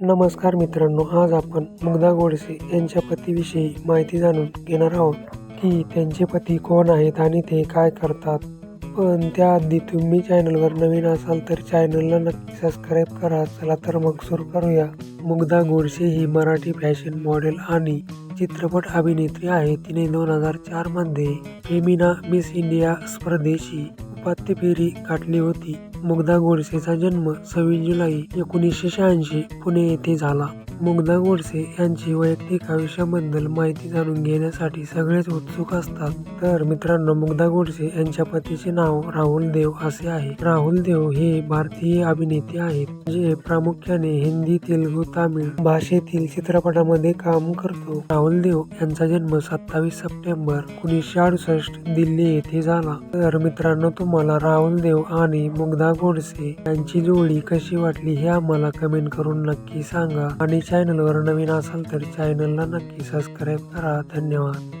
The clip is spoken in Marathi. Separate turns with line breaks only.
नमस्कार मित्रांनो आज आपण मुग्धा गोडसे यांच्या पतीविषयी माहिती जाणून घेणार आहोत की त्यांचे पती कोण आहेत आणि ते काय करतात. पण त्याआधी तुम्ही चॅनलवर नवीन असाल तर चॅनलला नक्की सबस्क्राईब करा. चला तर मग सुरू करूया. मुग्धा गोडसे ही मराठी फॅशन मॉडेल आणि चित्रपट अभिनेत्री आहे तिने दोन हजार चारमध्ये फेमिना मिस इंडिया स्पर्धेशी उपात्य फेरी गाठली होती. मुग्धा गोडसेचा जन्म सव्वीस जुलै एकोणीसशे शहाऐंशी पुणे येथे झाला. मुग्धा गोडसे यांची वैयक्तिक आयुष्याबद्दल माहिती जाणून घेण्यासाठी सगळेच उत्सुक असतात. तर मित्रांनो मुग्धा गोडसे यांच्या पतीचे नाव राहुल देव असे आहे. राहुल देव हे भारतीय अभिनेते आहेत जे प्रामुख्याने हिंदी तेलुगू तामिळ भाषेतील चित्रपटामध्ये काम करतो. राहुल देव यांचा जन्म सत्तावीस सप्टेंबर एकोणीसशे अडुसष्ट दिल्ली येथे झाला. तर मित्रांनो तुम्हाला राहुल देव आणि मुग्धा गोडसे यांची जोडी कशी वाटली हे आम्हाला कमेंट करून नक्की सांगा. आणि चॅनलवर नवीन असाल तर चॅनलला नक्की सबस्क्राईब करा. धन्यवाद.